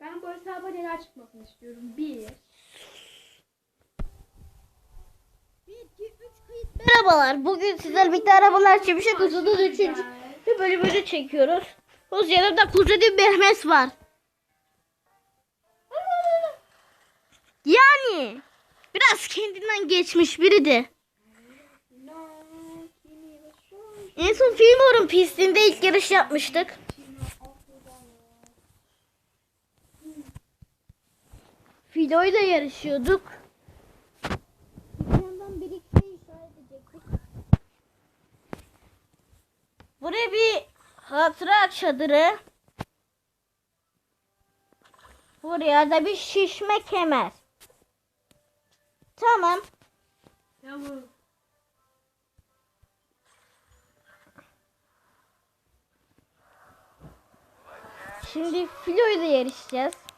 Ben bu hesaba neler çıkmasını istiyorum. Bir. Merhabalar. Bugün sizlerle birlikte arabalar çemişek hızının 3. bölümünü çekiyoruz. Uz yanımda kuzenim Mehmet var. Yani biraz kendinden geçmiş biri de. En son Filmor'un pistinde ilk yarış yapmıştık. Filo'yla yarışıyorduk. Bir yandan bir iki şey işaret edecektik. Buraya bir hatıra çadırı. Buraya da bir şişme kemer. Tamam. Yavrum. Şimdi filoyla yarışacağız.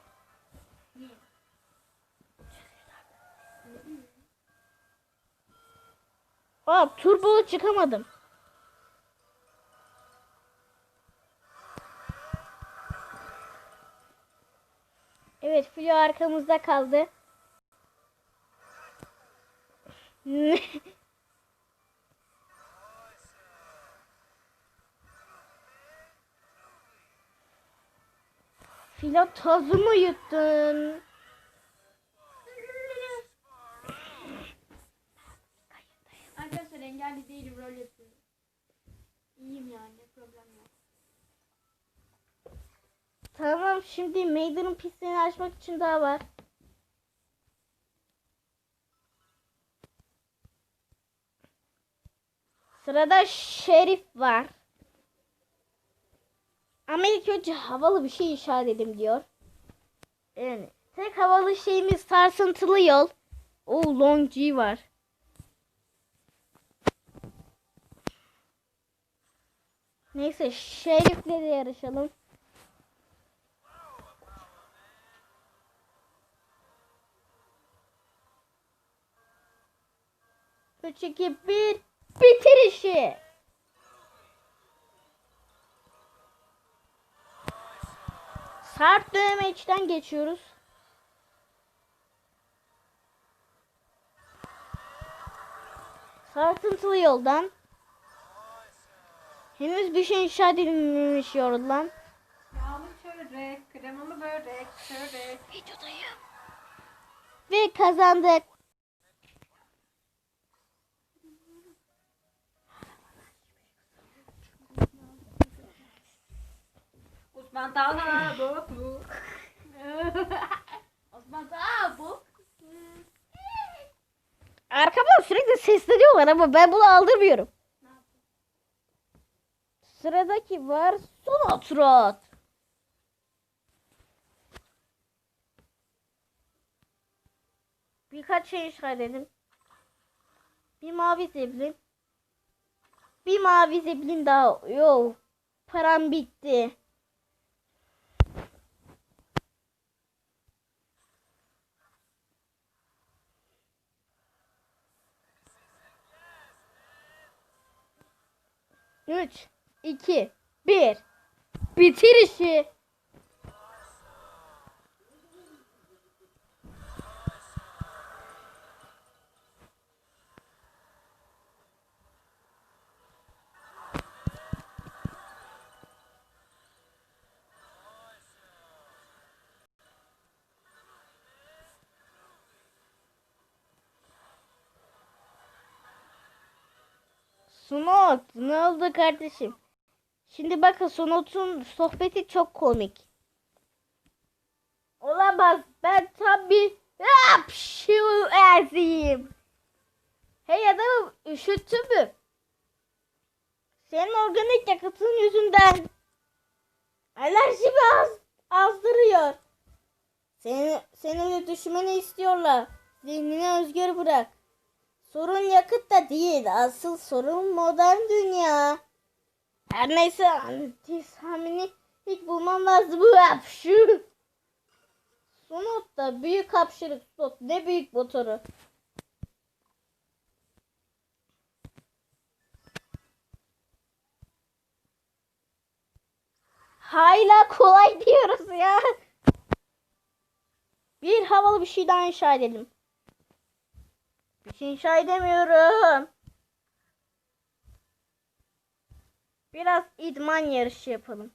Aa turbo çıkamadım. Evet filo arkamızda kaldı. Filo tozumu yuttun. Engelli değilim rol yapıyorum. İyiyim yani problem yok. Tamam şimdi Maiden'ın pistini açmak için daha var. Sırada Şerif var. Ama önce havalı bir şey işaret edeyim diyor. Yani tek havalı şeyimiz sarsıntılı yol. O Long G var. Neyse Şerif'le de yarışalım. Üç, iki, bir. Bitir işi. Sert döneme içten geçiyoruz. Sarkıntılı yoldan. Henüz bir şey inşa edilmemiş yoldan. Yağlı çörek, kremalı börek, çörek. Videodayım. Ve kazandık. Osman Talha bu bu. Osman Talha bu. Arkamdan sürekli sesleniyorlar ama ben bunu aldırmıyorum. Sıradaki var Sonotrot. Birkaç şey işaret edin. Bir mavi zeblin. Bir mavi zeblin daha. Yok. Param bitti. Üç, iki, bir. Bitir işi. Sunot ne oldu kardeşim? Şimdi bakın Sunot'un sohbeti çok komik. Olamaz ben tam bir hapşu erziyim. Hey adamım üşüttün mü? Senin organik yakıtın yüzünden alerjimi az, azdırıyor. Seni, seni düşmeni istiyorlar. Zihnini özgür bırak. Sorun yakıtta değil. Asıl sorun modern dünya. Her neyse antihistamini ilk bulmam lazım. Bu hapşu. Sonuçta büyük hapşırık stop. Ne büyük motoru. Hala kolay diyoruz ya. havalı bir şey daha inşa edelim. Bir şey inşa edemiyorum. Biraz idman yarışı yapalım.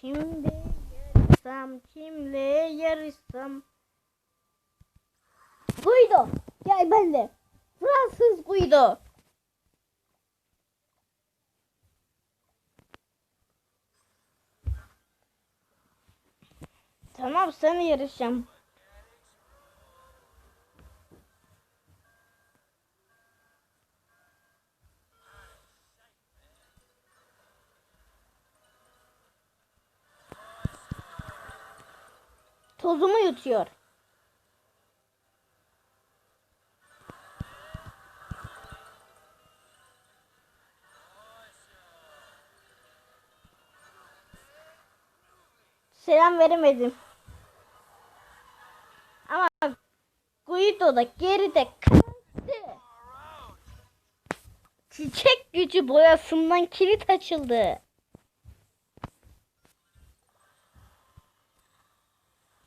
Şimdi yarışsam, kimle yarışsam? Guido, gel benimle. Fransız Guido. Tamam sen yarışacağım. Tozumu yutuyor. Selam veremedim. Guido da geride kaldı. Çiçek gücü boyasından kilit açıldı.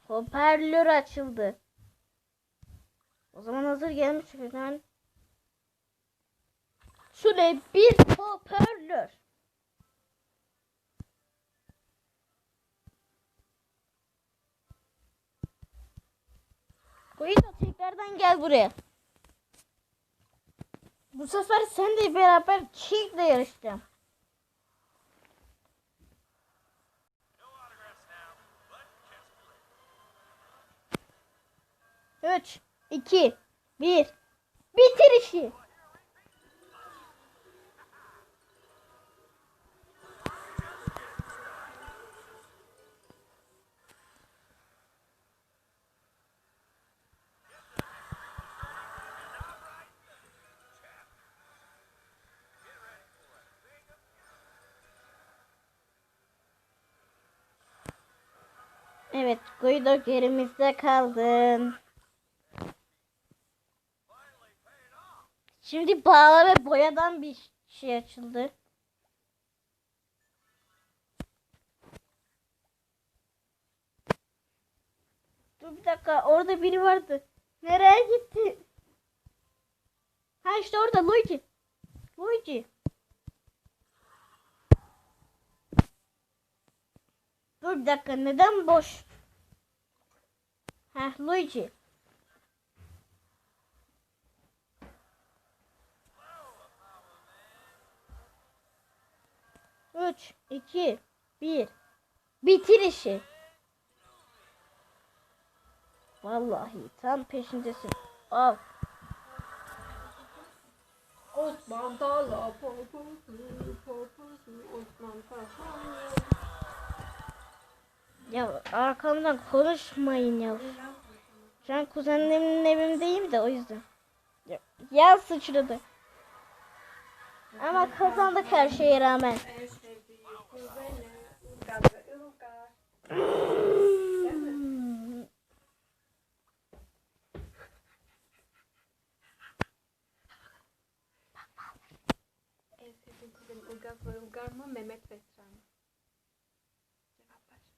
Hoparlör açıldı. O zaman hazır gelmiş hemen. Şöyle bir hoparlör. Guido tekrardan gel buraya. Bu sefer sen de beraber Chick'le yarışacağım. Üç, iki, bir. Bitir işi. Evet, Guido gerimizde kaldın. Şimdi bağla ve boyadan bir şey açıldı. Dur bir dakika orada biri vardı. Nereye gitti? Ha işte orada Luigi. Luigi. Dur bir dakika neden boş? Heh Luigi. Üç, iki, bir. Bitir işi. Vallahi tam peşindesin. Al. Osman Tala Osman Tala. Ya arkamdan konuşmayın ya. Şu an kuzenlerimin evimdeyim de o yüzden. Ya, ya sıçradı. Ama kazandık her şeye rağmen. En sevdiği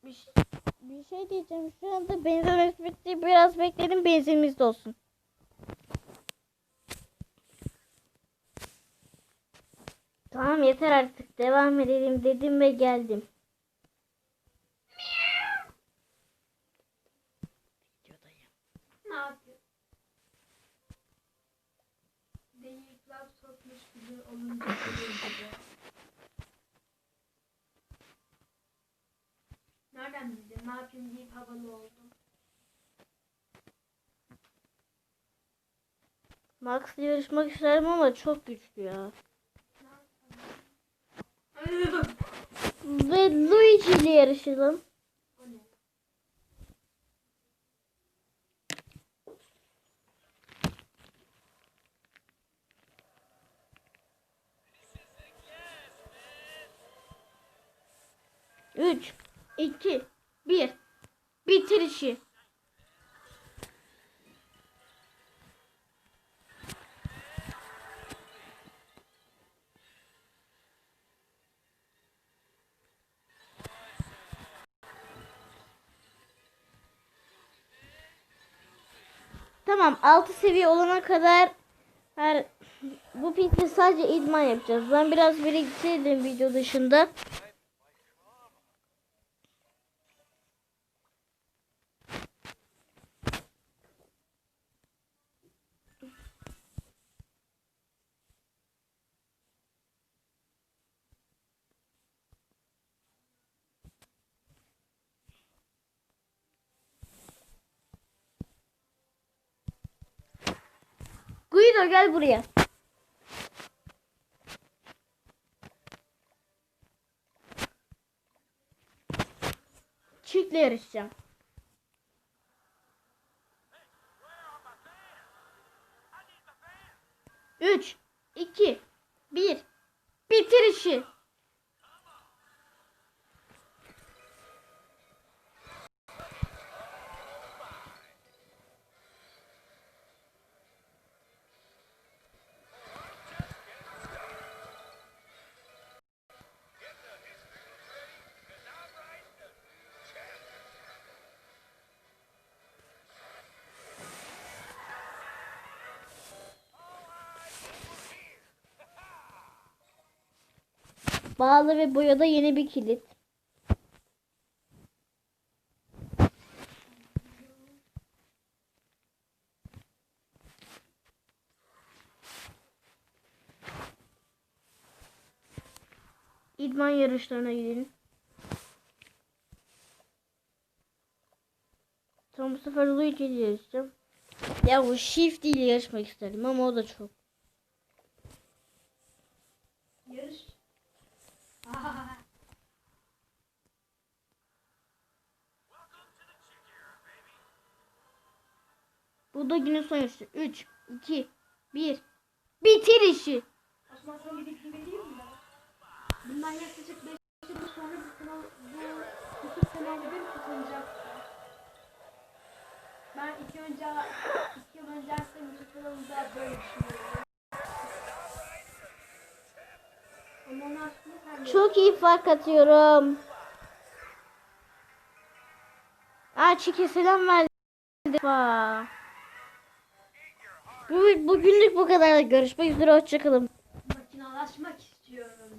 Bir, şey- bir şey diyeceğim. Şu anda benzemez bitti. Biraz bekledim benzinimiz de olsun. Tamam yeter artık. Devam edelim dedim ve geldim. Ne olunca Ne yapayım deyip havalı oldum. Max'la yarışmak isterim ama çok güçlü ya. Ve Luigi ile yarışalım. Üç, iki, bir. Bitir işi. Tamam 6 seviye olana kadar her bu pitte sadece idman yapacağız. Ben biraz biriktirdim video dışında. Guido gel buraya. Çiftle yarışacağım. Bağlı ve boyada yeni bir kilit. İdman yarışlarına gidelim. Tamam bu sefer Luigi yarışacağım. Ya bu Shift ile yarışmak isterim ama o da çok. Yarış. Aa, Bu da günün son yarışı. 3, 2, 1. Bitir işi. Osman sana bir bilgi vereyim mi? Bundan yaklaşık 5 yıl sonra bu kanal bu 9 senede bir katılacaktı. Ben iki önce iki yıl önce Ersen'in YouTube kanalında böyle düşünüyorum. Aslında sen de- Çok iyi fark atıyorum. Aa Çike selam verdi. Bu, bugünlük bu kadar. Görüşmek üzere. Hoşçakalın. makinalaşmak istiyorum.